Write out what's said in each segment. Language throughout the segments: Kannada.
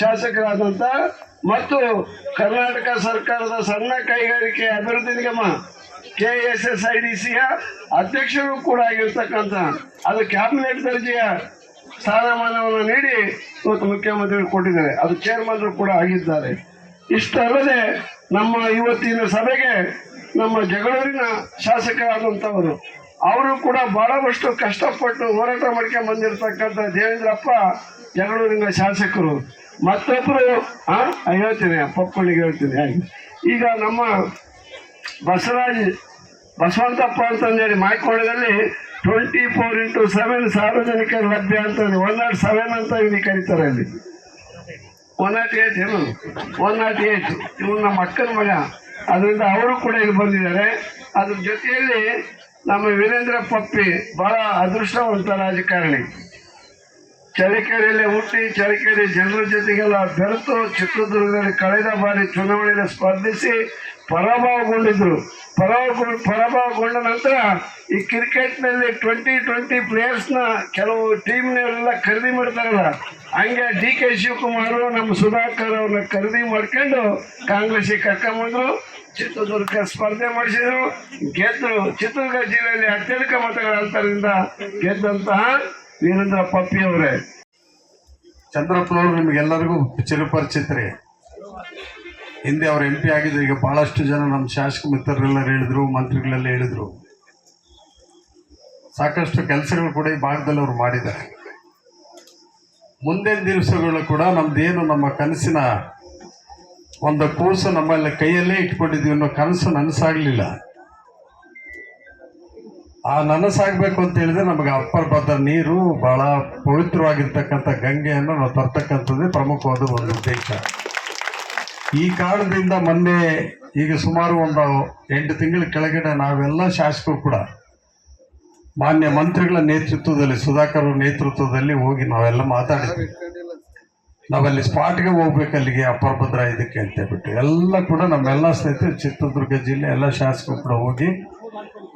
ಶಾಸಕರಾದಂತ ಮತ್ತು ಕರ್ನಾಟಕ ಸರ್ಕಾರದ ಸಣ್ಣ ಕೈಗಾರಿಕೆ ಅಭಿವೃದ್ಧಿ ನಿಗಮ K S S I D ಸಿಯ ಅಧ್ಯಕ್ಷರು ಕೂಡ ಆಗಿರ್ತಕ್ಕಂಥ ಅದು ಕ್ಯಾಬಿನೆಟ್ ದರ್ಜೆಯ ಸ್ಥಾನಮಾನವನ್ನು ನೀಡಿ ಇವತ್ತು ಮುಖ್ಯಮಂತ್ರಿಗಳು ಕೊಟ್ಟಿದ್ದಾರೆ. ಅದು ಚೇರ್ಮನ್ರು ಕೂಡ ಆಗಿದ್ದಾರೆ. ಇಷ್ಟಲ್ಲದೆ ನಮ್ಮ ಇವತ್ತಿನ ಸಭೆಗೆ ನಮ್ಮ ಜಗಳೂರಿನ ಶಾಸಕರಾದಂಥವರು, ಅವರು ಕೂಡ ಬಹಳಷ್ಟು ಕಷ್ಟಪಟ್ಟು ಹೋರಾಟ ಮಾಡ್ಕೊಂಡು ಬಂದಿರತಕ್ಕಂಥ ದೇವೇಂದ್ರಪ್ಪ ಜಗಳೂರಿನ ಶಾಸಕರು, ಮತ್ತೊಬ್ಬರು ಹೇಳ್ತೀನಿ ಪಪ್ಪನಿಗೆ ಹೇಳ್ತೀನಿ, ಹಾಗೆ. ಈಗ ನಮ್ಮ ಬಸವರಾಜ್, ಬಸವಂತಪ್ಪ ಅಂತಂದೇಳಿ ಮಾಯ್ಕೊಳ್ಳದಲ್ಲಿ ಟ್ವೆಂಟಿ ಫೋರ್ ಇಂಟು ಸೆವೆನ್ ಸಾರ್ವಜನಿಕರ ಲಭ್ಯ ಅಂತ ಒನ್ ನಾಟ್ ಸೆವೆನ್ ಅಂತ ಇಲ್ಲಿ ಕರೀತಾರೆ ಅಲ್ಲಿ. ಒನ್ ನಾಟ್ ಏಟ್ ಏನು? ಒನ್ ನಾಟ್ ಏಟ್ ಇವನು ನಮ್ಮ ಅಕ್ಕನ ಮಗ. ಅದರಿಂದ ಅವರು ಕೂಡ ಇಲ್ಲಿ ಬಂದಿದ್ದಾರೆ. ಅದ್ರ ಜೊತೆಯಲ್ಲಿ ನಮ್ಮ ವೀರೇಂದ್ರ ಪಪ್ಪಿ ಬಹಳ ಅದೃಷ್ಟವಂತ ರಾಜಕಾರಣಿ. ಚಳಿಕೆರೆಯಲ್ಲಿ ಹುಟ್ಟಿ ಚಳಿಕೆರೆ ಜನರ ಜೊತೆಗೆಲ್ಲ ಬೆರೆತು ಚಿತ್ರದುರ್ಗದಲ್ಲಿ ಕಳೆದ ಬಾರಿ ಚುನಾವಣೆಯಲ್ಲಿ ಸ್ಪರ್ಧಿಸಿ ಪರಾಭವಗೊಂಡಿದ್ರು. ಪರಾಭವ ಪರಾಭವಗೊಂಡ ನಂತರ ಈ ಕ್ರಿಕೆಟ್ನಲ್ಲಿ ಟ್ವೆಂಟಿ ಟ್ವೆಂಟಿ ಪ್ಲೇಯರ್ಸ್ನ ಕೆಲವು ಟೀಮ್ನವರೆಲ್ಲ ಖರೀದಿ ಮಾಡ್ತಾರಲ್ಲ. ಹಂಗೆ ಡಿ ಕೆ ಶಿವಕುಮಾರ್, ನಮ್ಮ ಸುಧಾಕರ್ ಅವ್ರನ್ನ ಖರೀದಿ ಮಾಡ್ಕೊಂಡು ಕಾಂಗ್ರೆಸ್ಸಿಗೆ ಕರ್ಕೊಂಬಂದ್ರು ಚಿತ್ರದುರ್ಗ ಸ್ಪರ್ಧೆ ಮಾಡಿಸಿದ್ರು. ಗೆದ್ರು ಚಿತ್ರದುರ್ಗ ಜಿಲ್ಲೆಯಲ್ಲಿ ಅತ್ಯಧಿಕ ಮತಗಳ ಅಂತರದಿಂದ ಗೆದ್ದಂತಹ ವೀರೇಂದ್ರ ಪಪ್ಪಿ ಅವರೇ. ಚಂದ್ರಪ್ಪನವರು ನಿಮಗೆಲ್ಲರಿಗೂ ಚಿರಪರಿಚಿತ್ರಿ ಹಿಂದೆ ಅವ್ರು ಎಂ ಪಿ ಆಗಿದ್ರು, ಈಗ ಬಹಳಷ್ಟು ಜನ ನಮ್ಮ ಶಾಸಕ ಮಿತ್ರರೆಲ್ಲ ಹೇಳಿದ್ರು, ಮಂತ್ರಿಗಳೆಲ್ಲ ಹೇಳಿದ್ರು. ಸಾಕಷ್ಟು ಕೆಲಸಗಳು ಕೂಡ ಈ ಭಾಗದಲ್ಲಿ ಅವ್ರು ಮಾಡಿದ್ದಾರೆ. ಮುಂದಿನ ದಿವಸಗಳು ಕೂಡ ನಮ್ದೇನು ನಮ್ಮ ಕನಸಿನ ಒಂದು ಕೂಸು ನಮ್ಮಲ್ಲಿ ಕೈಯಲ್ಲೇ ಇಟ್ಕೊಂಡಿದ್ವಿ ಅನ್ನೋ ಕನಸು ನನಸಾಗಲಿಲ್ಲ. ಆ ನನಸಾಗಬೇಕು ಅಂತ ಹೇಳಿದ್ರೆ ನಮಗೆ ಅಪ್ಪರ್ ಬದ್ದ ನೀರು ಬಹಳ ಪವಿತ್ರವಾಗಿರ್ತಕ್ಕಂಥ ಗಂಗೆಯನ್ನು ನಾವು ತರ್ತಕ್ಕಂಥದ್ದೇ ಪ್ರಮುಖವಾದ ಒಂದು ಉದ್ದೇಶ. ಈ ಕಾರಣದಿಂದ ಮೊನ್ನೆ ಈಗ ಸುಮಾರು ಒಂದು ಎಂಟು ತಿಂಗಳ ಕೆಳಗಡೆ ನಾವೆಲ್ಲ ಶಾಸಕರು ಕೂಡ ಮಾನ್ಯ ಮಂತ್ರಿಗಳ ನೇತೃತ್ವದಲ್ಲಿ, ಸುಧಾಕರ್ ನೇತೃತ್ವದಲ್ಲಿ ಹೋಗಿ ನಾವೆಲ್ಲ ಮಾತಾಡಿದ್ವಿ. ನಾವಲ್ಲಿ ಸ್ಪಾಟ್ಗೆ ಹೋಗ್ಬೇಕು ಅಲ್ಲಿಗೆ ಅಪ್ಪರ್ ಭದ್ರ ಇದಕ್ಕೆ ಅಂತ ಹೇಳ್ಬಿಟ್ಟು. ಎಲ್ಲ ಕೂಡ ನಮ್ಮೆಲ್ಲ ಸ್ನೇಹಿತರು ಚಿತ್ರದುರ್ಗ ಜಿಲ್ಲೆ ಎಲ್ಲ ಶಾಸಕರು ಕೂಡ ಹೋಗಿ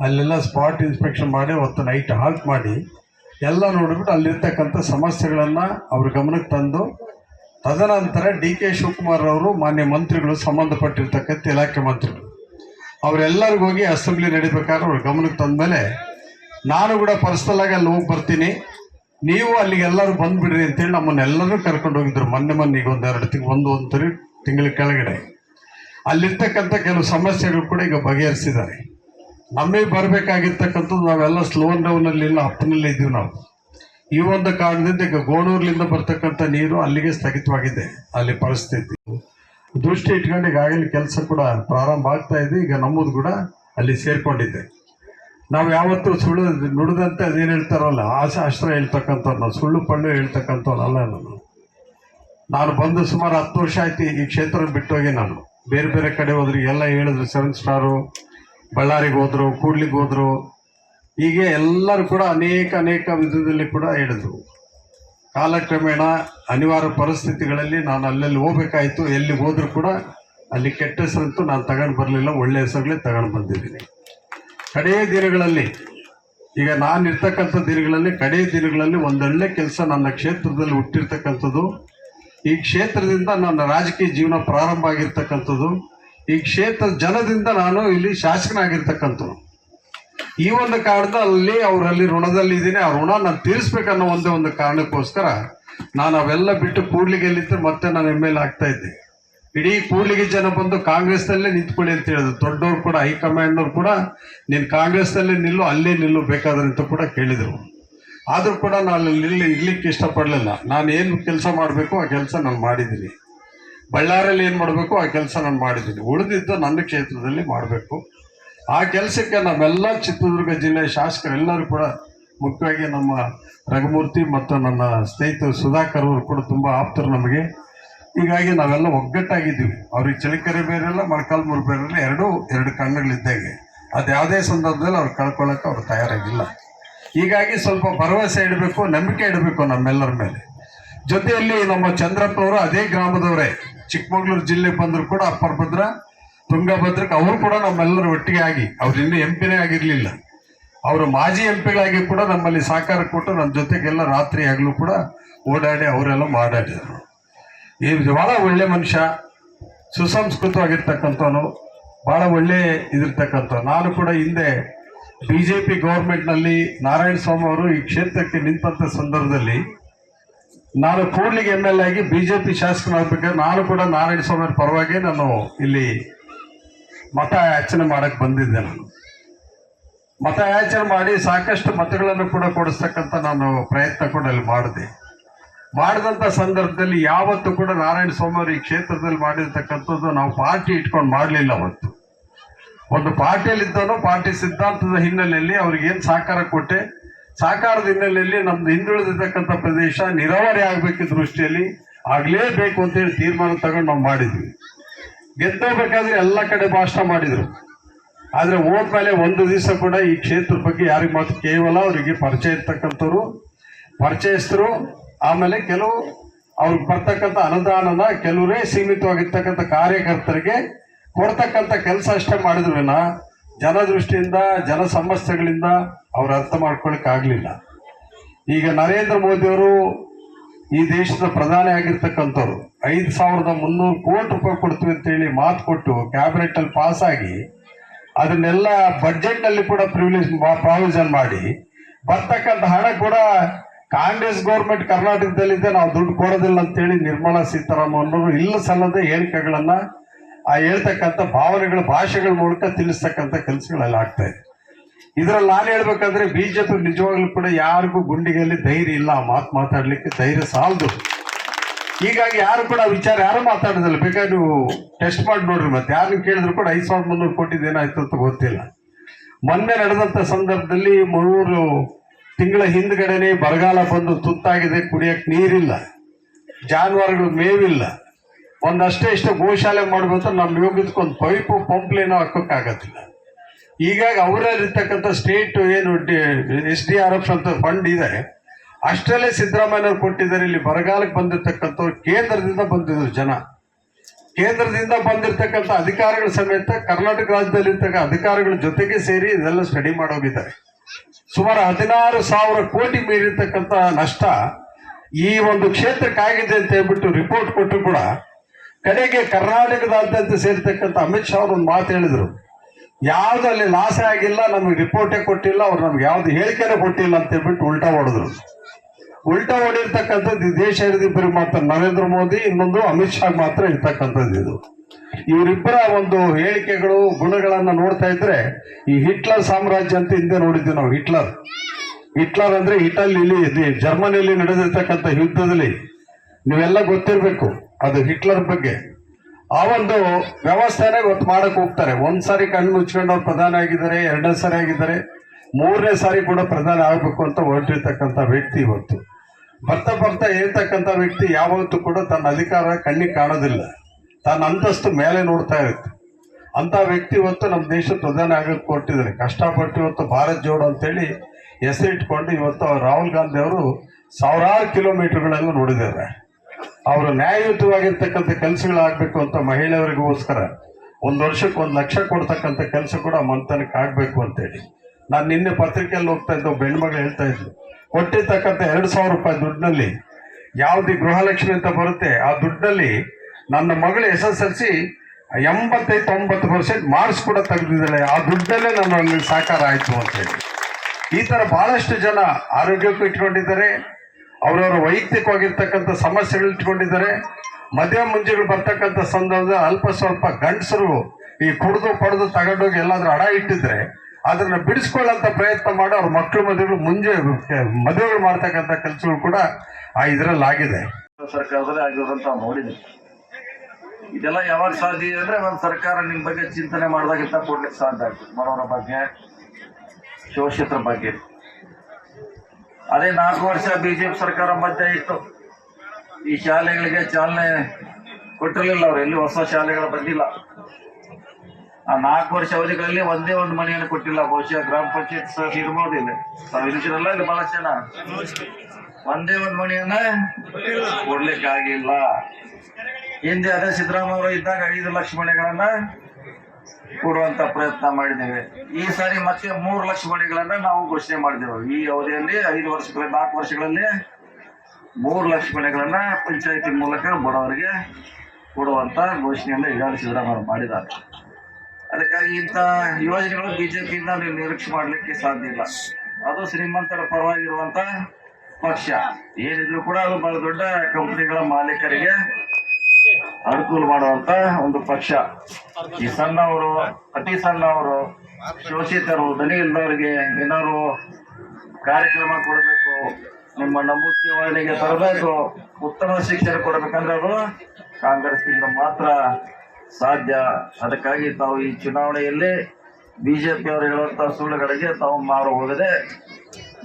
ಅಲ್ಲೆಲ್ಲ ಸ್ಪಾಟ್ ಇನ್ಸ್ಪೆಕ್ಷನ್ ಮಾಡಿ ಅವತ್ತು ನೈಟ್ ಹಾಲ್ಟ್ ಮಾಡಿ ಎಲ್ಲ ನೋಡಿಬಿಟ್ಟು ಅಲ್ಲಿರ್ತಕ್ಕಂಥ ಸಮಸ್ಯೆಗಳನ್ನು ಅವ್ರ ಗಮನಕ್ಕೆ ತಂದು ತದನಂತರ ಡಿ ಕೆ ಶಿವಕುಮಾರ್ ಅವರು ಮಾನ್ಯ ಮಂತ್ರಿಗಳು ಸಂಬಂಧಪಟ್ಟಿರ್ತಕ್ಕಂಥ ಇಲಾಖೆ ಮಂತ್ರಿಗಳು. ಅವರೆಲ್ಲರಿಗೂ ಹೋಗಿ ಅಸೆಂಬ್ಲಿ ನಡಿಬೇಕಾದ್ರೆ ಅವ್ರ ಗಮನಕ್ಕೆ ತಂದ ಮೇಲೆ ನಾನು ಕೂಡ ಪರ್ಸನಲ್ ಆಗಿ ಅಲ್ಲಿ ಹೋಗಿ ಬರ್ತೀನಿ. ನೀವು ಅಲ್ಲಿಗೆ ಎಲ್ಲರೂ ಬಂದ್ಬಿಡ್ರಿ ಅಂತೇಳಿ ನಮ್ಮನ್ನೆಲ್ಲರೂ ಕರ್ಕೊಂಡು ಹೋಗಿದ್ರು. ಮೊನ್ನೆ ಮೊನ್ನೆ ಈಗ ಎರಡು ತಿಂಗಳು ಒಂದು ಒಂದು ತಿಂಗಳ ಕೆಳಗಡೆ. ಅಲ್ಲಿರ್ತಕ್ಕಂಥ ಕೆಲವು ಸಮಸ್ಯೆಗಳು ಕೂಡ ಈಗ ಬಗೆಹರಿಸಿದ್ದಾರೆ. ನಮಗೆ ಬರಬೇಕಾಗಿರ್ತಕ್ಕಂಥದ್ದು ನಾವೆಲ್ಲ ಸ್ಲೋ ಡೌನಲ್ಲಿ ಇಲ್ಲ ಅಪ್ಪನಲ್ಲಿ ಇದ್ದೀವಿ ನಾವು. ಈ ಒಂದು ಕಾರಣದಿಂದ ಈಗ ಗೋಣೂರ್ಲಿಂದ ಬರ್ತಕ್ಕಂಥ ನೀರು ಅಲ್ಲಿಗೆ ಸ್ಥಗಿತವಾಗಿದೆ. ಅಲ್ಲಿ ಪರಿಸ್ಥಿತಿ. ದೃಷ್ಟಿ ಇಟ್ಕೊಂಡು ಈಗಾಗಲೇ ಕೆಲಸ ಕೂಡ ಪ್ರಾರಂಭ ಆಗ್ತಾ ಇದೆ. ಈಗ ನಮ್ಮದು ಕೂಡ ಅಲ್ಲಿ ಸೇರಿಕೊಂಡಿದ್ದೆ ನಾವು ಯಾವತ್ತೂ ಸುಳ್ಳು ನುಡಿದಂತೆ ಅದೇನು ಹೇಳ್ತಾರಲ್ಲ, ಆಶಾ, ಆಶ್ರಯ ಹೇಳ್ತಕ್ಕಂಥವ್ರು ನಾವು ಸುಳ್ಳು ಪಳ್ಳು ಹೇಳ್ತಕ್ಕಂಥವ್ನಲ್ಲ ನಾನು. ನಾನು ಬಂದು ಸುಮಾರು ಹತ್ತು ವರ್ಷ ಆಯ್ತು ಈ ಕ್ಷೇತ್ರ ಬಿಟ್ಟೋಗಿ ನಾನು. ಬೇರೆ ಬೇರೆ ಕಡೆ ಹೋದ್ರೆ, ಎಲ್ಲ ಹೇಳಿದ್ರು ಸೆವೆನ್ ಸ್ಟಾರು ಬಳ್ಳಾರಿಗೆ ಹೋದ್ರು, ಕೂಡ್ಲಿಗೆ ಹೋದ್ರು, ಹೀಗೆ ಎಲ್ಲರೂ ಕೂಡ ಅನೇಕ ಅನೇಕ ವಿಧದಲ್ಲಿ ಕೂಡ ಹೇಳಿದ್ರು. ಕಾಲಕ್ರಮೇಣ ಅನಿವಾರ್ಯ ಪರಿಸ್ಥಿತಿಗಳಲ್ಲಿ ನಾನು ಅಲ್ಲೆಲ್ಲಿ ಹೋಗ್ಬೇಕಾಯ್ತು, ಎಲ್ಲಿ ಹೋದರೂ ಕೂಡ ಅಲ್ಲಿ ಕೆಟ್ಟ ಹೆಸರಂತೂ ನಾನು ತಗೊಂಡು ಬರಲಿಲ್ಲ, ಒಳ್ಳೆ ಹೆಸರುಗಳೇ ತಗೊಂಡು ಬಂದಿದ್ದೀನಿ. ಕಡೆಯ ದಿನಗಳಲ್ಲಿ, ಈಗ ನಾನು ಇರ್ತಕ್ಕಂಥ ದಿನಗಳಲ್ಲಿ ಕಡೆಯ ದಿನಗಳಲ್ಲಿ ಒಂದೊಳ್ಳೆ ಕೆಲಸ ನನ್ನ ಕ್ಷೇತ್ರದಲ್ಲಿ ಹುಟ್ಟಿರ್ತಕ್ಕಂಥದ್ದು. ಈ ಕ್ಷೇತ್ರದಿಂದ ನನ್ನ ರಾಜಕೀಯ ಜೀವನ ಪ್ರಾರಂಭ ಆಗಿರ್ತಕ್ಕಂಥದ್ದು. ಈ ಕ್ಷೇತ್ರ ಜನದಿಂದ ನಾನು ಇಲ್ಲಿ ಶಾಸಕನಾಗಿರ್ತಕ್ಕಂಥದ್ದು ಈ ಒಂದು ಕಾರಣದ ಅಲ್ಲಿ ಅವರಲ್ಲಿ ಋಣದಲ್ಲಿ ಇದ್ದೀನಿ, ಆ ಋಣ ನಾನು ತೀರಿಸ್ಬೇಕನ್ನೋ ಒಂದೇ ಒಂದು ಕಾರಣಕ್ಕೋಸ್ಕರ ನಾನು ಅವೆಲ್ಲ ಬಿಟ್ಟು ಕೂಡ್ಲಿಗೆ ಎಲ್ಲಿದ್ದರೆ ಮತ್ತೆ ನಾನು ಎಂ ಎಲ್ ಆಗ್ತಾ ಇದ್ದೆ. ಇಡೀ ಕೂಡ್ಲಿಗೆ ಜನ ಬಂದು ಕಾಂಗ್ರೆಸ್ನಲ್ಲೇ ನಿಂತ್ಕೊಳ್ಳಿ ಅಂತ ಹೇಳಿದ್ರು. ದೊಡ್ಡವ್ರು ಕೂಡ, ಹೈಕಮಾಂಡ್ನವ್ರು ಕೂಡ ನೀನು ಕಾಂಗ್ರೆಸ್ನಲ್ಲೇ ನಿಲ್ಲು, ಅಲ್ಲೇ ನಿಲ್ಲು ಬೇಕಾದ್ರೆ ಅಂತ ಕೂಡ ಕೇಳಿದರು. ಆದರೂ ಕೂಡ ನಾನು ಇಲ್ಲಿ ಇರ್ಲಿಕ್ಕೆ ಇಷ್ಟಪಡಲಿಲ್ಲ. ನಾನು ಏನು ಕೆಲಸ ಮಾಡಬೇಕು, ಆ ಕೆಲಸ ನಾನು ಮಾಡಿದ್ದೀನಿ. ಬಳ್ಳಾರಿಯಲ್ಲಿ ಏನು ಮಾಡಬೇಕು? ಆ ಕೆಲಸ ನಾನು ಮಾಡಿದ್ದೀನಿ. ಉಳಿದಿದ್ದು ನನ್ನ ಕ್ಷೇತ್ರದಲ್ಲಿ ಮಾಡಬೇಕು. ಆ ಕೆಲಸಕ್ಕೆ ನಾವೆಲ್ಲ ಚಿತ್ರದುರ್ಗ ಜಿಲ್ಲೆಯ ಶಾಸಕರೆಲ್ಲರೂ ಕೂಡ ಮುಖ್ಯವಾಗಿ ನಮ್ಮ ರಘುಮೂರ್ತಿ ಮತ್ತು ನನ್ನ ಸ್ನೇಹಿತರು ಸುಧಾಕರ್ ಅವರು ಕೂಡ ತುಂಬ ಆಪ್ತರು ನಮಗೆ. ಹೀಗಾಗಿ ನಾವೆಲ್ಲ ಒಗ್ಗಟ್ಟಾಗಿದ್ದೀವಿ. ಅವ್ರಿಗೆ ಚಳಿಕೆರೆ ಬೇರೆಲ್ಲ ಮೊಳಕಾಲ್ಮೂರು ಬೇರೆಲ್ಲ ಎರಡೂ ಎರಡು ಕಣ್ಣುಗಳಿದ್ದಾಗೆ. ಅದು ಯಾವುದೇ ಸಂದರ್ಭದಲ್ಲಿ ಅವ್ರು ಕಳ್ಕೊಳ್ಳೋಕೆ ಅವ್ರು ತಯಾರಾಗಿಲ್ಲ. ಹೀಗಾಗಿ ಸ್ವಲ್ಪ ಭರವಸೆ ಇಡಬೇಕು, ನಂಬಿಕೆ ಇಡಬೇಕು ನಮ್ಮೆಲ್ಲರ ಮೇಲೆ. ಜೊತೆಯಲ್ಲಿ ನಮ್ಮ ಚಂದ್ರಪ್ಪನವರು ಅದೇ ಗ್ರಾಮದವರೇ. ಚಿಕ್ಕಮಗಳೂರು ಜಿಲ್ಲೆ ಬಂದರೂ ಕೂಡ ಅಪ್ಪರ್ ಭದ್ರ, ತುಂಗಭದ್ರಕ್ಕೆ ಅವರು ಕೂಡ ನಮ್ಮೆಲ್ಲರೂ ಒಟ್ಟಿಗೆ ಆಗಿ, ಅವ್ರು ಇನ್ನೂ ಎಂ ಪಿನೇ ಆಗಿರಲಿಲ್ಲ. ಅವರು ಮಾಜಿ ಎಂ ಪಿಗಳಾಗಿ ಕೂಡ ನಮ್ಮಲ್ಲಿ ಸಹಕಾರ ಕೊಟ್ಟು ನಮ್ಮ ಜೊತೆಗೆಲ್ಲ ರಾತ್ರಿ ಆಗಲೂ ಕೂಡ ಓಡಾಡಿ ಅವರೆಲ್ಲ ಮಾಡಾಡಿದರು ಈ ಭಾಳ ಒಳ್ಳೆ ಮನುಷ್ಯ, ಸುಸಂಸ್ಕೃತವಾಗಿರ್ತಕ್ಕಂಥವನು, ಬಹಳ ಒಳ್ಳೆ ಇದಿರ್ತಕ್ಕಂಥ ನಾನು ಕೂಡ ಹಿಂದೆ ಬಿ ಜೆ ಪಿ ಗೌರ್ಮೆಂಟ್ನಲ್ಲಿ ನಾರಾಯಣ ಸ್ವಾಮಿ ಅವರು ಈ ಕ್ಷೇತ್ರಕ್ಕೆ ನಿಂತಂಥ ಸಂದರ್ಭದಲ್ಲಿ ನಾನು ಕೂಡ್ಲಿಗೆ ಎಂ ಎಲ್ ಆಗಿ ಬಿ ಜೆ ಪಿ ನಾನು ಕೂಡ ನಾರಾಯಣ ಸ್ವಾಮಿ ಪರವಾಗಿ ನಾನು ಇಲ್ಲಿ ಮತ ಯಾಚನೆ ಮಾಡಕ್ಕೆ ಬಂದಿದ್ದೆ ನಾನು. ಮತ ಯಾಚನೆ ಮಾಡಿ ಸಾಕಷ್ಟು ಮತಗಳನ್ನು ಕೂಡ ಕೊಡಿಸ್ತಕ್ಕಂಥ ನಾನು ಪ್ರಯತ್ನ ಕೂಡ ಅಲ್ಲಿ ಮಾಡಿದೆ. ಮಾಡಿದಂಥ ಸಂದರ್ಭದಲ್ಲಿ ಯಾವತ್ತೂ ಕೂಡ ನಾರಾಯಣ ಸ್ವಾಮಿ ಈ ಕ್ಷೇತ್ರದಲ್ಲಿ ಮಾಡಿರ್ತಕ್ಕಂಥದ್ದು ನಾವು ಪಾರ್ಟಿ ಇಟ್ಕೊಂಡು ಮಾಡಲಿಲ್ಲ ಅವತ್ತು. ಒಂದು ಪಾರ್ಟಿಯಲ್ಲಿದ್ದನು ಪಾರ್ಟಿ ಸಿದ್ಧಾಂತದ ಹಿನ್ನೆಲೆಯಲ್ಲಿ ಅವ್ರಿಗೆ ಏನು ಸಹಕಾರ ಕೊಟ್ಟೆ? ಸಹಕಾರದ ಹಿನ್ನೆಲೆಯಲ್ಲಿ ನಮ್ದು ಹಿಂದುಳಿದಿರ್ತಕ್ಕಂಥ ಪ್ರದೇಶ ನೀರಾವರಿ ಆಗಬೇಕಿದ್ದ ದೃಷ್ಟಿಯಲ್ಲಿ ಆಗಲೇಬೇಕು ಅಂತೇಳಿ ತೀರ್ಮಾನ ತಗೊಂಡು ನಾವು ಮಾಡಿದ್ವಿ. ಗೆದ್ದೋಗ್ಬೇಕಾದ್ರೆ ಎಲ್ಲ ಕಡೆ ಭಾಷಣ ಮಾಡಿದ್ರು. ಆದರೆ ಹೋದ್ಮೇಲೆ ಒಂದು ದಿವಸ ಕೂಡ ಈ ಕ್ಷೇತ್ರದ ಬಗ್ಗೆ ಯಾರಿಗೆ ಮಾತು ಕೇವಲ ಅವರಿಗೆ ಪರಿಚಯ ಇರ್ತಕ್ಕಂಥವ್ರು, ಪರಿಚಯಸ್ಥರು, ಆಮೇಲೆ ಕೆಲವು ಅವ್ರಿಗೆ ಬರ್ತಕ್ಕಂಥ ಅನುದಾನನ ಕೆಲವರೇ ಸೀಮಿತವಾಗಿರ್ತಕ್ಕಂಥ ಕಾರ್ಯಕರ್ತರಿಗೆ ಕೊಡ್ತಕ್ಕಂಥ ಕೆಲಸ ಅಷ್ಟೇ ಮಾಡಿದ್ರು ವಿನ ಜನದೃಷ್ಟಿಯಿಂದ ಜನ ಸಮಸ್ಯೆಗಳಿಂದ ಅವ್ರು ಅರ್ಥ ಮಾಡ್ಕೊಳಕ್ ಆಗ್ಲಿಲ್ಲ ಈಗ ನರೇಂದ್ರ ಮೋದಿಯವರು ಈ ದೇಶದ ಪ್ರಧಾನಿ ಆಗಿರ್ತಕ್ಕಂಥವ್ರು, ಐದು ಸಾವಿರದ ಮುನ್ನೂರು ಕೋಟಿ ರೂಪಾಯಿ ಕೊಡ್ತೀವಿ ಅಂತೇಳಿ ಮಾತು ಕೊಟ್ಟು ಕ್ಯಾಬಿನೆಟ್ ಅಲ್ಲಿ ಪಾಸ್ ಆಗಿ ಅದನ್ನೆಲ್ಲ ಬಜೆಟ್ನಲ್ಲಿ ಕೂಡ ಪ್ರಿವಿಲೇಜ್ ಪ್ರಾವಿಷನ್ ಮಾಡಿ, ಬರ್ತಕ್ಕಂಥ ಹಣ ಕೂಡ ಕಾಂಗ್ರೆಸ್ ಗೌರ್ಮೆಂಟ್ ಕರ್ನಾಟಕದಲ್ಲಿದ್ದೆ ನಾವು ದುಡ್ಡು ಕೊಡೋದಿಲ್ಲ ಅಂತೇಳಿ ನಿರ್ಮಲಾ ಸೀತಾರಾಮನ್ ಅವರು ಇಲ್ಲ ಸಲ್ಲದ ಹೇಳಿಕೆಗಳನ್ನ ಆ ಹೇಳ್ತಕ್ಕಂಥ ಭಾವನೆಗಳು, ಭಾಷೆಗಳ ಮೂಲಕ ತಿಳಿಸ್ತಕ್ಕಂಥ ಕೆಲಸಗಳಲ್ಲಿ ಆಗ್ತಾ ಇದೆ. ಇದರಲ್ಲಿ ನಾನು ಹೇಳ್ಬೇಕಂದ್ರೆ ಬಿಜೆಪಿ ನಿಜವಾಗ್ಲೂ ಕೂಡ ಯಾರಿಗೂ ಗುಂಡಿಗೆಯಲ್ಲಿ ಧೈರ್ಯ ಇಲ್ಲ ಮಾತು ಮಾತಾಡಲಿಕ್ಕೆ ಧೈರ್ಯ ಸಾಲದು. ಹೀಗಾಗಿ ಯಾರು ಕೂಡ ವಿಚಾರ ಯಾರು ಮಾತಾಡೋದಿಲ್ಲ. ಬೇಕಾದ್ರೆ ನೀವು ಟೆಸ್ಟ್ ಮಾಡಿ ನೋಡ್ರಿ ಮತ್ತೆ. ಯಾರು ಕೇಳಿದ್ರು ಕೂಡ ಐದು ಸಾವಿರದ ಮುನ್ನೂರು ಕೋಟಿದು ಏನಾಯ್ತು ಅಂತ ಗೊತ್ತಿಲ್ಲ. ಮೊನ್ನೆ ನಡೆದಂಥ ಸಂದರ್ಭದಲ್ಲಿ ಮೂರು ತಿಂಗಳ ಹಿಂದ್ಗಡೆನೆ ಬರಗಾಲ ಬಂದು ತುತ್ತಾಗಿದೆ, ಕುಡಿಯಕ್ಕೆ ನೀರಿಲ್ಲ. ಜಾನುವಾರುಗಳು ಮೇವಿಲ್ಲ. ಒಂದಷ್ಟೇ ಇಷ್ಟು ಗೋಶಾಲೆ ಮಾಡ್ಬೇಕು ನಮ್ಮ ಯೋಗದಕ್ಕೊಂದು ಪೈಪು ಪಂಪ್ಲೇನೋ ಹಾಕೋಕ್ಕಾಗತ್ತಿಲ್ಲ ಹೀಗಾಗಿ ಅವರಲ್ಲಿರ್ತಕ್ಕಂಥ ಸ್ಟೇಟ್ ಏನು ಎಸ್ ಡಿ ಆರ್ ಎಫ್ ಅಂತ ಫಂಡ್ ಇದೆ. ಅಷ್ಟರಲ್ಲೇ ಸಿದ್ದರಾಮಯ್ಯವ್ರು ಕೊಟ್ಟಿದ್ದಾರೆ, ಇಲ್ಲಿ ಬರಗಾಲಕ್ಕೆ ಬಂದಿರತಕ್ಕಂಥವ್ರು ಕೇಂದ್ರದಿಂದ ಬಂದಿದ್ರು ಜನ. ಕೇಂದ್ರದಿಂದ ಬಂದಿರತಕ್ಕಂಥ ಅಧಿಕಾರಿಗಳ ಸಮೇತ ಕರ್ನಾಟಕ ರಾಜ್ಯದಲ್ಲಿರ್ತಕ್ಕ ಅಧಿಕಾರಿಗಳ ಜೊತೆಗೆ ಸೇರಿ ಇದೆಲ್ಲ ಸ್ಟಡಿ ಮಾಡೋಗಿದ್ದಾರೆ. ಸುಮಾರು ಹದಿನಾರು ಸಾವಿರ ಕೋಟಿ ಮೀರಿರ್ತಕ್ಕಂಥ ನಷ್ಟ ಈ ಒಂದು ಕ್ಷೇತ್ರಕ್ಕಾಗಿದೆ ಅಂತ ಹೇಳ್ಬಿಟ್ಟು ರಿಪೋರ್ಟ್ ಕೊಟ್ಟರು ಕೂಡ ಕಡೆಗೆ ಕರ್ನಾಟಕದಾದ್ಯಂತ ಸೇರಿರ್ತಕ್ಕಂಥ ಅಮಿತ್ ಶಾ ಅವರು ಒಂದು ಮಾತು ಹೇಳಿದ್ರು. ಯಾವ್ದು ಅಲ್ಲಿ ಲಾಸೇ ಆಗಿಲ್ಲ, ನಮಗೆ ರಿಪೋರ್ಟೇ ಕೊಟ್ಟಿಲ್ಲ, ಅವ್ರು ನಮ್ಗೆ ಯಾವ್ದು ಹೇಳಿಕೆನೇ ಕೊಟ್ಟಿಲ್ಲ ಅಂತ ಹೇಳ್ಬಿಟ್ಟು ಉಲ್ಟಾ ಹೊಡೆದ್ರು. ಉಲ್ಟಾ ಹೊಡಿರ್ತಕ್ಕಂಥದ್ದು ಈ ದೇಶ ಇಬ್ಬರಿಗೆ ಮಾತ್ರ, ನರೇಂದ್ರ ಮೋದಿ, ಇನ್ನೊಂದು ಅಮಿತ್ ಶಾ ಮಾತ್ರ ಇರ್ತಕ್ಕಂಥದ್ದು ಇದು. ಇವರಿಬ್ಬರ ಒಂದು ಹೇಳಿಕೆಗಳು, ಗುಣಗಳನ್ನು ನೋಡ್ತಾ ಇದ್ರೆ, ಈ ಹಿಟ್ಲರ್ ಸಾಮ್ರಾಜ್ಯ ಅಂತ ಹಿಂದೆ ನೋಡಿದ್ವಿ ನಾವು, ಹಿಟ್ಲರ್. ಹಿಟ್ಲರ್ ಅಂದ್ರೆ ಇಟಲಿ ಜರ್ಮನಿಯಲ್ಲಿ ನಡೆದಿರ್ತಕ್ಕಂಥ ಯುದ್ಧದಲ್ಲಿ ನೀವೆಲ್ಲ ಗೊತ್ತಿರಬೇಕು. ಅದು ಹಿಟ್ಲರ್ ಬಗ್ಗೆ. ಆ ಒಂದು ವ್ಯವಸ್ಥೆನೇ ಗೊತ್ತು ಮಾಡಕ್ ಹೋಗ್ತಾರೆ. ಒಂದು ಸಾರಿ ಕಣ್ಣು ಮುಚ್ಕೊಂಡು ಅವ್ರು ಪ್ರಧಾನ ಆಗಿದ್ದಾರೆ, ಎರಡನೇ ಸಾರಿ ಆಗಿದ್ದಾರೆ, ಮೂರನೇ ಸಾರಿ ಕೂಡ ಪ್ರಧಾನ ಆಗಬೇಕು ಅಂತ ಹೊರಟಿರ್ತಕ್ಕಂಥ ವ್ಯಕ್ತಿ ಇವತ್ತು. ಬರ್ತಾ ಬರ್ತಾ ಹೇಳ್ತಕ್ಕಂಥ ವ್ಯಕ್ತಿ ಯಾವತ್ತೂ ಕೂಡ ತನ್ನ ಅಧಿಕಾರ ಕಣ್ಣಿಗೆ ಕಾಣೋದಿಲ್ಲ. ತನ್ನ ಅಂತಸ್ತು ಮೇಲೆ ನೋಡ್ತಾ ಇರುತ್ತೆ. ಅಂತ ವ್ಯಕ್ತಿ ಇವತ್ತು ನಮ್ಮ ದೇಶ ಪ್ರಧಾನ ಆಗಕ್ಕೆ ಕೊಟ್ಟಿದ್ದಾರೆ ಕಷ್ಟಪಟ್ಟು ಇವತ್ತು ಭಾರತ್ ಜೋಡೋ ಅಂತೇಳಿ ಹೆಸರಿಟ್ಕೊಂಡು ಇವತ್ತು ರಾಹುಲ್ ಗಾಂಧಿ ಅವರು ಸಾವಿರಾರು ಕಿಲೋಮೀಟರ್ಗಳೆಲ್ಲ ನೋಡಿದ್ದಾರೆ. ಅವರು ನ್ಯಾಯಯುತವಾಗಿರ್ತಕ್ಕಂಥ ಕೆಲಸಗಳಾಗಬೇಕು ಅಂತ ಮಹಿಳೆಯರಿಗೋಸ್ಕರ ಒಂದು ವರ್ಷಕ್ಕೆ ಒಂದು ಲಕ್ಷ ಕೊಡ್ತಕ್ಕಂಥ ಕೆಲಸ ಕೂಡ ಮಂಥನಕ್ಕೆ ಆಗಬೇಕು ಅಂತೇಳಿ. ನಾನು ನಿನ್ನೆ ಪತ್ರಿಕೆಯಲ್ಲಿ ಹೋಗ್ತಾ ಇದ್ದು ಬೆಣ್ಮಗಳು ಹೇಳ್ತಾ ಇದ್ದರು ಕೊಟ್ಟಿರ್ತಕ್ಕಂಥ ಎರಡು ಸಾವಿರ ರೂಪಾಯಿ ದುಡ್ಡಿನಲ್ಲಿ ಯಾವುದೇ ಗೃಹಲಕ್ಷ್ಮಿ ಅಂತ ಬರುತ್ತೆ, ಆ ದುಡ್ಡಲ್ಲಿ ನನ್ನ ಮಗಳು ಎಸ್ ಎಸ್ ಎಲ್ ಸಿ ಎಂಬತ್ತೈದು ತೊಂಬತ್ತು ಪರ್ಸೆಂಟ್ ಮಾರ್ಕ್ಸ್ ಕೂಡ ತೆಗೆದಿದ್ದಾಳೆ, ಆ ದುಡ್ಡಲ್ಲೇ ನನ್ನ ಸಾಕಾರ ಆಯಿತು ಅಂತೇಳಿ. ಈ ಥರ ಭಾಳಷ್ಟು ಜನ ಆರೋಗ್ಯಕ್ಕೂ ಇಟ್ಕೊಂಡಿದ್ದಾರೆ ಅವರವರ ವೈಯಕ್ತಿಕವಾಗಿರ್ತಕ್ಕಂಥ ಸಮಸ್ಯೆಗಳು ಇಟ್ಕೊಂಡಿದ್ದಾರೆ. ಮದುವೆ ಮುಂಜೆಗಳು ಬರ್ತಕ್ಕಂಥ ಸಂದರ್ಭದಲ್ಲಿ ಅಲ್ಪ ಸ್ವಲ್ಪ ಗಂಡಸರು ಈ ಕುಡಿದು ಪಡೆದು ತಗೊಂಡೋಗಿ ಎಲ್ಲಾದ್ರೂ ಅಡ ಇಟ್ಟಿದ್ರೆ ಅದನ್ನ ಬಿಡಿಸ್ಕೊಳ್ಳಂತ ಪ್ರಯತ್ನ ಮಾಡಿ ಅವ್ರ ಮಕ್ಕಳು ಮದುವೆಗಳು ಮುಂಜೆ ಮದುವೆಗಳು ಮಾಡ್ತಕ್ಕಂಥ ಕೆಲಸಗಳು ಕೂಡ ಆ ಇದರಲ್ಲಿ ಆಗಿದೆ. ಸರ್ಕಾರದಲ್ಲಿ ಆಗಿರೋದಂತ ನೋಡಿದೆ ಇದೆಲ್ಲ ಯಾವಾಗ ಸಾಧ್ಯ ಅಂದ್ರೆ ಒಂದು ಸರ್ಕಾರ ನಿಮ್ ಬಗ್ಗೆ ಚಿಂತನೆ ಮಾಡಿದಾಗಿಂತ ಕೊಡ್ಲಿಕ್ಕೆ ಸಾಧ್ಯ ಆಗ್ತದೆ. ಬಡವರ ಬಗ್ಗೆ ಶೋಷಿತರ ಬಗ್ಗೆ ಅದೇ ನಾಲ್ಕು ವರ್ಷ ಬಿಜೆಪಿ ಸರ್ಕಾರ ಮಧ್ಯೆ ಇತ್ತು. ಈ ಶಾಲೆಗಳಿಗೆ ಚಾಲನೆ ಕೊಟ್ಟಿರಲಿಲ್ಲ ಅವ್ರು, ಎಲ್ಲಿ ಹೊಸ ಶಾಲೆಗಳು ಬಂದಿಲ್ಲ. ಆ ನಾಲ್ಕು ವರ್ಷ ಅವಧಿಗಳಲ್ಲಿ ಒಂದೇ ಒಂದು ಮನೆಯನ್ನು ಕೊಟ್ಟಿಲ್ಲ, ಬಹುಶಃ ಗ್ರಾಮ ಪಂಚಾಯತ್ ಸಹ ಇರ್ಬೋದು ಇಲ್ಲಿ. ತಾವು ಇರಿಸಿರಲ್ಲ ಇಲ್ಲಿ ಬಹಳ ಜನ. ಒಂದೇ ಒಂದು ಮನೆಯನ್ನ ಕೊಡ್ಲಿಕ್ಕೆ ಆಗಿಲ್ಲ. ಹಿಂದೆ ಅದೇ ಸಿದ್ದರಾಮಯ್ಯ ಇದ್ದಾಗ ಐದು ಲಕ್ಷ ಮನೆಗಳನ್ನ ಕೊಡುವಂತ ಪ್ರಯತ್ನ ಮಾಡಿದ್ದೇವೆ. ಈ ಸಾರಿ ಮತ್ತೆ ಮೂರು ಲಕ್ಷ ಮನೆಗಳನ್ನ ನಾವು ಘೋಷಣೆ ಮಾಡಿದ್ದೇವೆ. ಈ ಅವಧಿಯಲ್ಲಿ, ಐದು ವರ್ಷಗಳ, ನಾಲ್ಕು ವರ್ಷಗಳಲ್ಲಿ ಮೂರು ಲಕ್ಷ ಮನೆಗಳನ್ನ ಪಂಚಾಯತಿ ಮೂಲಕ ಬಡವರಿಗೆ ಕೊಡುವಂತ ಘೋಷಣೆಯನ್ನು ಈಗಾಗಲೇ ಸಿದ್ದರಾಮಯ್ಯ ಮಾಡಿದ್ದಾರೆ. ಅದಕ್ಕಾಗಿ ಇಂಥ ಯೋಜನೆಗಳು ಬಿಜೆಪಿಯಿಂದ ನೀವು ನಿರೀಕ್ಷೆ ಮಾಡಲಿಕ್ಕೆ ಸಾಧ್ಯ ಇಲ್ಲ. ಅದು ಶ್ರೀಮಂತರ ಪರವಾಗಿರುವಂತ ಪಕ್ಷ. ಏನಿದ್ರು ಕೂಡ ಅದು ಬಹಳ ದೊಡ್ಡ ಕಂಪನಿಗಳ ಮಾಲೀಕರಿಗೆ ಅನುಕೂಲ ಮಾಡುವಂತ ಒಂದು ಪಕ್ಷ. ಈ ಸಣ್ಣವರು, ಅತಿ ಸಣ್ಣವರು, ಶೋಷಿತರು ದನಿ ಇಲ್ಲದವರಿಗೆ ಏನಾದ್ರು ಕಾರ್ಯಕ್ರಮ ಕೊಡಬೇಕು, ನಿಮ್ಮ ನಂಬಿಕೆ ತರಬೇಕು, ಉತ್ತಮ ಶಿಕ್ಷಣ ಕೊಡಬೇಕಂದ್ರೆ ಅದು ಕಾಂಗ್ರೆಸ್ನಿಂದ ಮಾತ್ರ ಸಾಧ್ಯ. ಅದಕ್ಕಾಗಿ ತಾವು ಈ ಚುನಾವಣೆಯಲ್ಲಿ ಬಿಜೆಪಿ ಅವರು ಹೇಳುವಂತಹ ಸುಳ್ಳುಗಳಿಗೆ ತಾವು ಮಾರು ಹೋಗದೆ,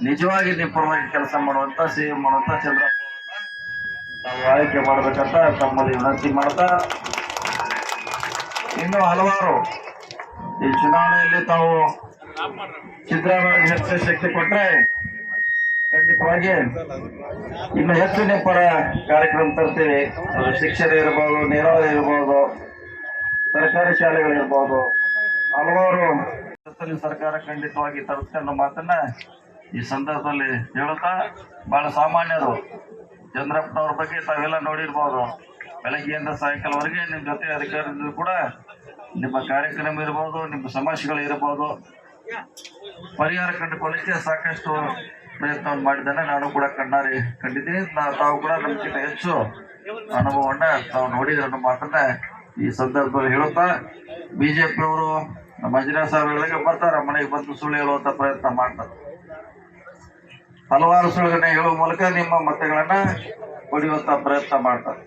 ನಿಜವಾಗಿ ನಿಪುಣವಾಗಿ ಕೆಲಸ ಮಾಡುವಂತ, ಸೇವೆ ಮಾಡುವಂತ ಚಂದ್ರಪ್ಪ ತಾವು ಆಯ್ಕೆ ಮಾಡಬೇಕಂತ ತಮ್ಮಲ್ಲಿ ವಿನಂತಿ ಮಾಡ್ತಾ ಇನ್ನು ಹಲವಾರು ಈ ಚುನಾವಣೆಯಲ್ಲಿ ತಾವು ಸಿದ್ದರಾಮಯ್ಯ ಹೆಚ್ಚು ಶಕ್ತಿ ಕೊಟ್ಟರೆ ಖಂಡಿತವಾಗಿ ಇನ್ನು ಹೆಚ್ಚಿನ ಪರ ಕಾರ್ಯಕ್ರಮ ತರ್ತೀವಿ. ಅದು ಶಿಕ್ಷಣ ಇರಬಹುದು ನೀರಾವರಿ ಇರಬಹುದು ಸರ್ಕಾರಿ ಶಾಲೆಗಳಿರ್ಬೋದು. ಹಲವಾರು ಸರ್ಕಾರ ಖಂಡಿತವಾಗಿ ಅನ್ನೋ ಮಾತನ್ನ ಈ ಸಂದರ್ಭದಲ್ಲಿ ಹೇಳುತ್ತಾ ಬಹಳ ಸಾಮಾನ್ಯರು ಚಂದ್ರಪ್ಪನವ್ರ ಬಗ್ಗೆ ತಾವೆಲ್ಲ ನೋಡಿರ್ಬೋದು. ಬೆಳಗ್ಗೆಯಿಂದ ಸಾಯಂಕಾಲವರೆಗೆ ನಿಮ್ಮ ಜೊತೆ ಅಧಿಕಾರಿಗಳು ಕೂಡ ನಿಮ್ಮ ಕಾರ್ಯಕ್ರಮ ಇರ್ಬೋದು, ನಿಮ್ಮ ಸಮಸ್ಯೆಗಳು ಇರ್ಬೋದು. ಪರಿಹಾರ ಕಂಡುಕೊಳ್ಳಿಕ್ಕೆ ಸಾಕಷ್ಟು ಪ್ರಯತ್ನವನ್ನು ಮಾಡಿದ್ದಾನೆ. ನಾನು ಕೂಡ ಕಣ್ಣಾರಿ ಕಂಡಿದ್ದೀನಿ. ತಾವು ಕೂಡ ನಮ್ಗಿಂತ ಹೆಚ್ಚು ಅನುಭವವನ್ನ ತಾವು ನೋಡಿದ್ರನ್ನು ಮಾತನ್ನ ಈ ಸಂದರ್ಭದಲ್ಲಿ ಹೇಳುತ್ತಾ ಬಿಜೆಪಿ ಅವರು ನಮ್ಮ ಮಂಜುನಾಥ ಸಾಹೇಬ್ ಬರ್ತಾರೆ. ಮನೆಗೆ ಬಂದು ಸುಳ್ಳು ಹೇಳುವಂತ ಪ್ರಯತ್ನ ಮಾಡ್ತಾರೆ. ಹಲವಾರು ಸುಳ್ಳುಗಳನ್ನ ಹೇಳುವ ಮೂಲಕ ನಿಮ್ಮ ಮತಗಳನ್ನ ಪಡೆಯುವಂತ ಪ್ರಯತ್ನ ಮಾಡ್ತಾರೆ.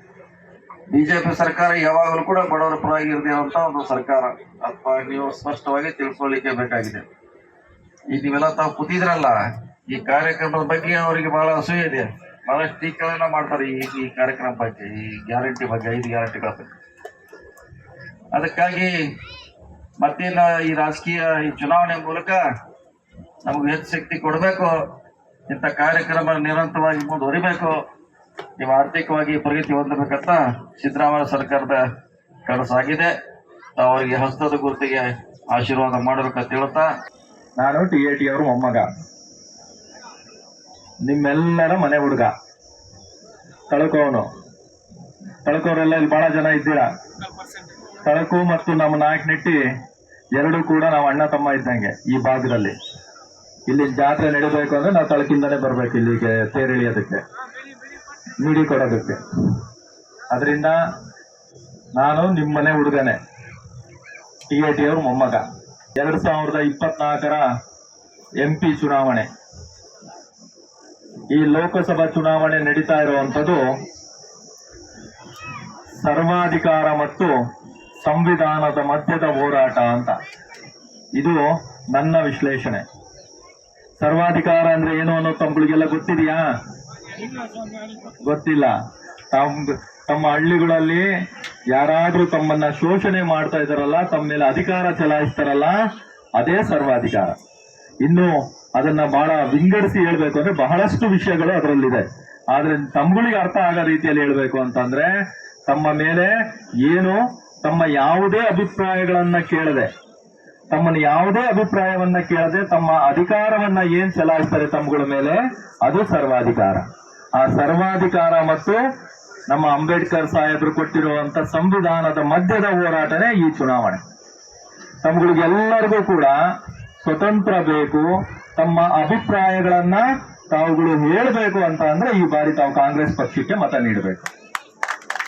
ಬಿಜೆಪಿ ಸರ್ಕಾರ ಯಾವಾಗಲೂ ಕೂಡ ಬಡವರ ಪರವಾಗಿ ಇರುವಂತ ಒಂದು ಸರ್ಕಾರ. ಅಥವಾ ನೀವು ಸ್ಪಷ್ಟವಾಗಿ ತಿಳ್ಕೊಳ್ಳಿಕ್ಕೆ ಬೇಕಾಗಿದೆ. ಈಗ ನೀವೆಲ್ಲ ತಾವು ಕೂತಿದ್ರಲ್ಲ, ಈ ಕಾರ್ಯಕ್ರಮದ ಬಗ್ಗೆ ಅವರಿಗೆ ಬಹಳ ಅಸೂಯೆ ಇದೆ. ಬಹಳಷ್ಟು ಟೀಕೆಗಳನ್ನ ಮಾಡ್ತಾರೆ, ಈ ಈ ಕಾರ್ಯಕ್ರಮ ಬಗ್ಗೆ, ಈ ಗ್ಯಾರಂಟಿ ಬಗ್ಗೆ, ಐದು ಗ್ಯಾರಂಟಿಗಳ ಬಗ್ಗೆ. ಅದಕ್ಕಾಗಿ ಮತ್ತೇನ ಈ ರಾಜಕೀಯ, ಈ ಚುನಾವಣೆ ಮೂಲಕ ನಮಗೆ ಹೆಚ್ಚು ಶಕ್ತಿ ಕೊಡಬೇಕು. ಇಂಥ ಕಾರ್ಯಕ್ರಮ ನಿರಂತರವಾಗಿ ಮುಂದುವರಿಬೇಕು ನೀವು ಆರ್ಥಿಕವಾಗಿ ಪ್ರಗತಿ ಹೊಂದಬೇಕಂತ ಸಿದ್ದರಾಮಯ್ಯ ಸರ್ಕಾರದ ಕನಸಾಗಿದೆ. ಅವರಿಗೆ ಹಸ್ತದ ಗುರುತಿಗೆ ಆಶೀರ್ವಾದ ಮಾಡಬೇಕಂತ ಹೇಳ್ತಾ. ನಾನು ಟಿ ಎ ಟಿ ಅವರು ಮೊಮ್ಮಗ. ನಿಮ್ಮೆಲ್ಲರ ಮನೆ ಹುಡುಗ. ತಳಕೋನು ತಳಕೋರೆಲ್ಲ ಇಲ್ಲಿ ಬಹಳ ಜನ ಇದ್ದೀರಾ? ತಳಕು ಮತ್ತು ನಮ್ಮ ನಾಯಕನಟ್ಟಿ ಎರಡೂ ಕೂಡ ನಾವು ಅಣ್ಣ ತಮ್ಮ ಇದ್ದಂಗೆ ಈ ಭಾಗದಲ್ಲಿ. ಇಲ್ಲಿ ಜಾತ್ರೆ ನಡಿಬೇಕು ಅಂದ್ರೆ ನಾವು ತಳಕಿಂದನೇ ಬರ್ಬೇಕು ಇಲ್ಲಿಗೆ ತೇರಿಳಿಯೋದಕ್ಕೆ ನೀಡಿ ಕೊಡೋದಕ್ಕೆ. ಅದರಿಂದ ನಾನು ನಿಮ್ಮನೆ ಹುಡುಗನೆ ಟಿ ಎ ಟಿ ಅವ್ರ ಮೊಮ್ಮಗ. ಎರಡು ಸಾವಿರದ ಇಪ್ಪತ್ನಾಲ್ಕರ ಎಂ ಪಿ ಚುನಾವಣೆ. ಈ ಲೋಕಸಭಾ ಚುನಾವಣೆ ನಡೀತಾ ಇರುವಂಥದ್ದು ಸರ್ವಾಧಿಕಾರ ಮತ್ತು ಸಂವಿಧಾನದ ಮಧ್ಯದ ಹೋರಾಟ ಅಂತ. ಇದು ನನ್ನ ವಿಶ್ಲೇಷಣೆ. ಸರ್ವಾಧಿಕಾರ ಅಂದ್ರೆ ಏನು ಅನ್ನೋ ತಮ್ಗಳಿಗೆಲ್ಲ ಗೊತ್ತಿದೆಯಾ? ಗೊತ್ತಿಲ್ಲ. ತಮ್ಮ ತಮ್ಮ ಹಳ್ಳಿಗಳಲ್ಲಿ ಯಾರಾದ್ರೂ ತಮ್ಮನ್ನ ಶೋಷಣೆ ಮಾಡ್ತಾ ಇದಾರಲ್ಲ ತಮ್ಮ ಮೇಲೆ ಅಧಿಕಾರ ಚಲಾಯಿಸ್ತಾರಲ್ಲ, ಅದೇ ಸರ್ವಾಧಿಕಾರ. ಇನ್ನು ಅದನ್ನ ಬಹಳ ವಿಂಗಡಿಸಿ ಹೇಳ್ಬೇಕು ಅಂದ್ರೆ ಬಹಳಷ್ಟು ವಿಷಯಗಳು ಅದರಲ್ಲಿದೆ. ಆದ್ರೆ ತಮ್ಗಳಿಗೆ ಅರ್ಥ ಆಗೋ ರೀತಿಯಲ್ಲಿ ಹೇಳ್ಬೇಕು ಅಂತಂದ್ರೆ, ತಮ್ಮ ಮೇಲೆ ಏನು, ತಮ್ಮ ಯಾವುದೇ ಅಭಿಪ್ರಾಯಗಳನ್ನ ಕೇಳದೆ ತಮ್ಮನ್ನ ಯಾವುದೇ ಅಭಿಪ್ರಾಯವನ್ನ ಕೇಳದೆ ತಮ್ಮ ಅಧಿಕಾರವನ್ನ ಏನ್ ಚಲಾಯಿಸ್ತಾರೆ ತಮ್ಮಗಳ ಮೇಲೆ, ಅದು ಸರ್ವಾಧಿಕಾರ. ಆ ಸರ್ವಾಧಿಕಾರ ಮತ್ತು ನಮ್ಮ ಅಂಬೇಡ್ಕರ್ ಸಾಹೇಬರು ಕೊಟ್ಟಿರುವಂತ ಸಂವಿಧಾನದ ಮಧ್ಯದ ಹೋರಾಟನೇ ಈ ಚುನಾವಣೆ. ತಮ್ಮಗಳಿಗೆಲ್ಲರಿಗೂ ಕೂಡ ಸ್ವತಂತ್ರ ಬೇಕು, ತಮ್ಮ ಅಭಿಪ್ರಾಯಗಳನ್ನ ತಾವುಗಳು ಹೇಳಬೇಕು ಅಂತ ಅಂದ್ರೆ ಈ ಬಾರಿ ತಾವು ಕಾಂಗ್ರೆಸ್ ಪಕ್ಷಕ್ಕೆ ಮತ ನೀಡಬೇಕು.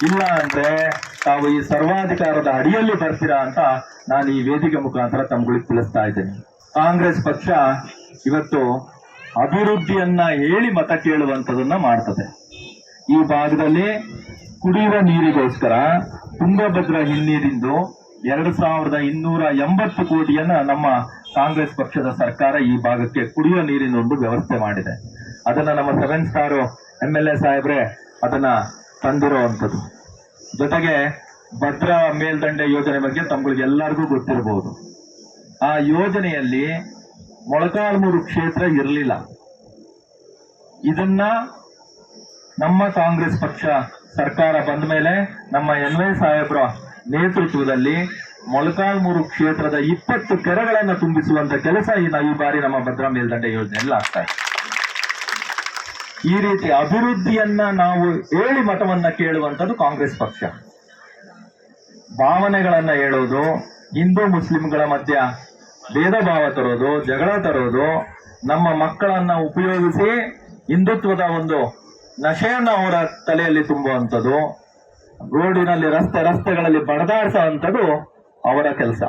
ಇಲ್ಲ ಅಂದ್ರೆ ತಾವು ಈ ಸರ್ವಾಧಿಕಾರದ ಅಡಿಯಲ್ಲಿ ಬರ್ತೀರಾ ಅಂತ ನಾನು ಈ ವೇದಿಕೆ ಮುಖಾಂತರ ತಮ್ಗಳಿಗೆ ತಿಳಿಸ್ತಾ ಇದ್ದೇನೆ. ಕಾಂಗ್ರೆಸ್ ಪಕ್ಷ ಇವತ್ತು ಅಭಿವೃದ್ಧಿಯನ್ನ ಹೇಳಿ ಮತ ಕೇಳುವಂತದನ್ನ ಮಾಡ್ತದೆ. ಈ ಭಾಗದಲ್ಲಿ ಕುಡಿಯುವ ನೀರಿಗೋಸ್ಕರ ತುಂಗಭದ್ರಾ ಹಿನ್ನೀರಿಂದು ಎರಡು ಸಾವಿರದ ಇನ್ನೂರ ಎಂಬತ್ತು ಕೋಟಿಯನ್ನ ನಮ್ಮ ಕಾಂಗ್ರೆಸ್ ಪಕ್ಷದ ಸರ್ಕಾರ ಈ ಭಾಗಕ್ಕೆ ಕುಡಿಯುವ ನೀರಿನ ಒಂದು ವ್ಯವಸ್ಥೆ ಮಾಡಿದೆ. ಅದನ್ನ ನಮ್ಮ seven star M L A ಸಾಹೇಬ್ರೆ ಅದನ್ನ ತಂದಿರುವಂಥದ್ದು. ಜೊತೆಗೆ ಭದ್ರಾ ಮೇಲ್ದಂಡೆ ಯೋಜನೆ ಬಗ್ಗೆ ತಮ್ಗಳಿಗೆ ಎಲ್ಲರಿಗೂ ಗೊತ್ತಿರಬಹುದು. ಆ ಯೋಜನೆಯಲ್ಲಿ ಮೊಳಕಾಲ್ಮೂರು ಕ್ಷೇತ್ರ ಇರಲಿಲ್ಲ. ಇದನ್ನ ನಮ್ಮ ಕಾಂಗ್ರೆಸ್ ಪಕ್ಷ ಸರ್ಕಾರ ಬಂದ ಮೇಲೆ ನಮ್ಮ ಎನ್ ವೈ ಸಾಹೇಬ್ರ ನೇತೃತ್ವದಲ್ಲಿ ಮೊಳಕಾಲ್ಮೂರು ಕ್ಷೇತ್ರದ ಇಪ್ಪತ್ತು ಕೆರೆಗಳನ್ನು ತುಂಬಿಸುವಂತ ಕೆಲಸ ಈ ಬಾರಿ ನಮ್ಮ ಭದ್ರಾ ಮೇಲ್ದಂಡೆ ಯೋಜನೆಯಲ್ಲಿ ಆಗ್ತಾ ಇದೆ. ಈ ರೀತಿ ಅಭಿವೃದ್ಧಿಯನ್ನ ನಾವು ಹೇಳಿ ಮತವನ್ನ ಕೇಳುವಂಥದ್ದು ಕಾಂಗ್ರೆಸ್ ಪಕ್ಷ. ಭಾವನೆಗಳನ್ನ ಹೇಳೋದು, ಹಿಂದೂ ಮುಸ್ಲಿಂಗಳ ಮಧ್ಯ ಭೇದ ಭಾವ ತರೋದು, ಜಗಳ ತರೋದು, ನಮ್ಮ ಮಕ್ಕಳನ್ನ ಉಪಯೋಗಿಸಿ ಹಿಂದುತ್ವದ ಒಂದು ನಶೆಯನ್ನು ಅವರ ತಲೆಯಲ್ಲಿ ತುಂಬುವಂಥದ್ದು, ರೋಡಿನಲ್ಲಿ ರಸ್ತೆ, ರಸ್ತೆಗಳಲ್ಲಿ ಬಡದಾಡಿಸುವಂಥದ್ದು ಅವರ ಕೆಲಸ.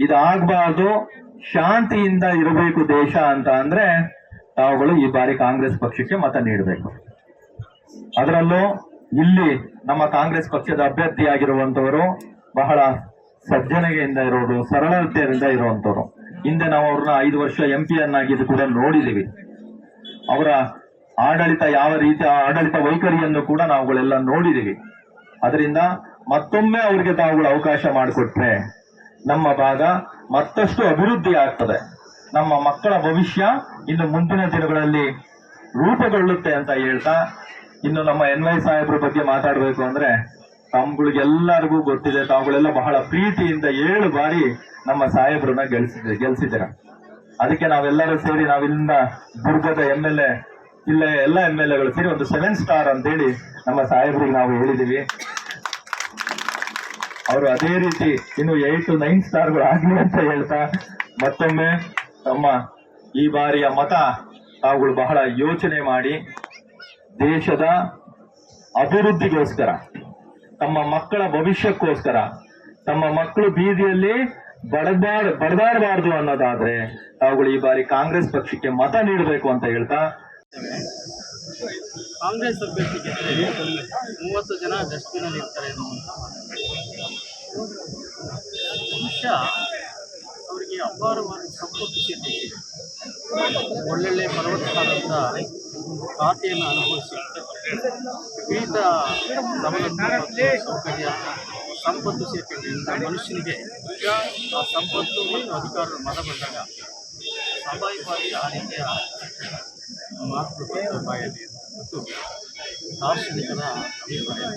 ಇದಾಗಬಾರ್ದು, ಶಾಂತಿಯಿಂದ ಇರಬೇಕು ದೇಶ ಅಂತ ಅಂದ್ರೆ ತಾವುಗಳು ಈ ಬಾರಿ ಕಾಂಗ್ರೆಸ್ ಪಕ್ಷಕ್ಕೆ ಮತ ನೀಡಬೇಕು. ಅದರಲ್ಲೂ ಇಲ್ಲಿ ನಮ್ಮ ಕಾಂಗ್ರೆಸ್ ಪಕ್ಷದ ಅಭ್ಯರ್ಥಿಯಾಗಿರುವಂತವರು ಬಹಳ ಸಜ್ಜನಗೆಯಿಂದ ಇರೋದು, ಸರಳತೆಯಿಂದ ಇರುವಂತವರು. ಹಿಂದೆ ನಾವು ಅವ್ರನ್ನ ಐದು ವರ್ಷ ಎಂ ಪಿ ಅನ್ನಾಗಿದ್ದು ಕೂಡ ನೋಡಿದೀವಿ ಅವರ ಆಡಳಿತ ಯಾವ ರೀತಿ ಆಡಳಿತ ವೈಖರಿಯನ್ನು ಕೂಡ ನಾವುಗಳೆಲ್ಲ ನೋಡಿದೀವಿ ಅದರಿಂದ ಮತ್ತೊಮ್ಮೆ ಅವರಿಗೆ ತಾವುಗಳು ಅವಕಾಶ ಮಾಡಿಕೊಟ್ರೆ ನಮ್ಮ ಭಾಗ ಮತ್ತಷ್ಟು ಅಭಿವೃದ್ಧಿ ಆಗ್ತದೆ. ನಮ್ಮ ಮಕ್ಕಳ ಭವಿಷ್ಯ ಇನ್ನು ಮುಂದಿನ ದಿನಗಳಲ್ಲಿ ರೂಪುಗೊಳ್ಳುತ್ತೆ ಅಂತ ಹೇಳ್ತಾ ಇನ್ನು ನಮ್ಮ ಎನ್ ವೈ ಸಾಹೇಬ್ರ ಬಗ್ಗೆ ಮಾತಾಡಬೇಕು ಅಂದ್ರೆ ತಮ್ಗಳಿಗೆಲ್ಲರಿಗೂ ಗೊತ್ತಿದೆ, ತಾವುಗಳೆಲ್ಲ ಬಹಳ ಪ್ರೀತಿಯಿಂದ ಏಳು ಬಾರಿ ನಮ್ಮ ಸಾಹೇಬ್ರನ್ನ ಗೆಲ್ಸಿದೆ, ಗೆಲ್ಸಿದ್ದೀರ. ಅದಕ್ಕೆ ನಾವೆಲ್ಲರೂ ಸೇರಿ ನಾವಿಲ್ಲಿಂದ ದುರ್ಗದ ಎಂ ಎಲ್ ಎ, ಇಲ್ಲ, ಎಲ್ಲ ಎಂ ಎಲ್ ಎಗಳು ಸೇರಿ ಒಂದು ಸೆವೆನ್ ಸ್ಟಾರ್ ಅಂತೇಳಿ ನಮ್ಮ ಸಾಹೇಬ್ರಿಗೆ ನಾವು ಹೇಳಿದೀವಿ ಅವರು ಅದೇ ರೀತಿ ಇನ್ನು ಏಟ್ ಟು ನೈನ್ ಸ್ಟಾರ್ಗಳು ಆಗ್ಲಿ ಅಂತ ಹೇಳ್ತಾ ಮತ್ತೊಮ್ಮೆ ತಮ್ಮ ಈ ಬಾರಿಯ ಮತ ತಾವುಗಳು ಬಹಳ ಯೋಚನೆ ಮಾಡಿ ದೇಶದ ಅಭಿವೃದ್ಧಿಗೋಸ್ಕರ, ತಮ್ಮ ಮಕ್ಕಳ ಭವಿಷ್ಯಕ್ಕೋಸ್ಕರ, ತಮ್ಮ ಮಕ್ಕಳು ಬೀದಿಯಲ್ಲಿ ಬಡದಾಡ, ಬಡದಾಡಬಾರ್ದು ಅನ್ನೋದಾದ್ರೆ ತಾವುಗಳು ಈ ಬಾರಿ ಕಾಂಗ್ರೆಸ್ ಪಕ್ಷಕ್ಕೆ ಮತ ನೀಡಬೇಕು ಅಂತ ಹೇಳ್ತಾ ಕಾಂಗ್ರೆಸ್ ಅಭ್ಯರ್ಥಿ ಗೆದ್ದರೆ ಮೂವತ್ತು ಜನ ಡಸ್ಟ್ಬಿನಲ್ಲಿ ಇರ್ತಾರೆ ಬಹುಶಃ ಅವರಿಗೆ ಅಪಾರವಾದ ಸಂಪತ್ತು ಸೇರಿದೆ ಒಳ್ಳೊಳ್ಳೆ ಫಲವತ್ತಾದಂಥ ಖಾತೆಯನ್ನು ಅನುಭವಿಸಿ. ವಿವಿಧ ಸೌಕರ್ಯ ಸಂಪತ್ತು ಸೇರ್ಕೊಂಡಿದ್ದ ಮನುಷ್ಯನಿಗೆ ಆ ಸಂಪತ್ತು ಮತ್ತು ಅಧಿಕಾರರು ಮನ ಬಂದಾಗ ಸ್ವಾಭಾವಿಕವಾಗಿ ಆ ರೀತಿಯ ಮಾತೃ ಬಾಯಲ್ಲಿ ಮತ್ತು ದಾರ್ಶನಿಕರ ಅಭಿಪ್ರಾಯ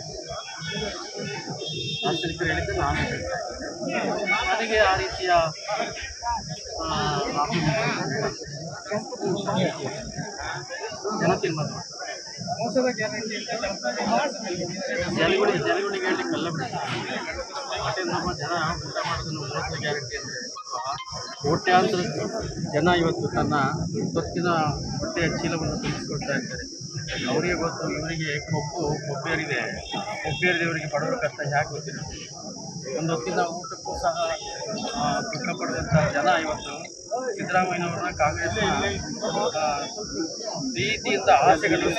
ದಾರ್ಶನಿಕರು ಹೇಳಿದ್ದು ನಾನು ಹೇಳ್ತಾ. ನನಗೆ ಆ ರೀತಿಯ ಜನ ತೀರ್ಮಾನ ಜನಗಳಿಗೆ ಜನಗಳಿಗೆ ಹೇಳಿ ಕಲ್ಲ ಬಿಡ್ತಾರೆ ಮತ್ತೆ ನಮ್ಮ ಜನ ಊಟ ಮಾಡೋದನ್ನು ಮೋಸದ ಗ್ಯಾರಂಟಿ ಅಂದರೆ ಕೋಟ್ಯಾಂತರ ಜನ ಇವತ್ತು ತನ್ನ ತೊತ್ತಿನ ಹೊಟ್ಟೆಯ ಚೀಲವನ್ನು ತುಂಬಿಸ್ಕೊಳ್ತಾ ಇದ್ದಾರೆ. ಅವರಿಗೆ ಗೊತ್ತು ಇವರಿಗೆ ಕೊಬ್ಬು ಕೊಬ್ಬೇರಿದೆ ಕೊಬ್ಬೇರಿದೆ ಇವರಿಗೆ ಬಡವರ ಕಷ್ಟ ಯಾಕೆ ಗೊತ್ತಿಲ್ಲ. ಒಂದು ಹೊತ್ತಿನ ಊಟಕ್ಕೂ ಸಹ ದುಃಖ ಪಡೆದಂಥ ಜನ ಇವತ್ತು ಸಿದ್ದರಾಮಯ್ಯನವ್ರನ್ನ ಕಾಂಗ್ರೆಸ್ನ ಆ, ಪ್ರೀತಿಯಿಂದ ಆಸೆಗಳನ್ನು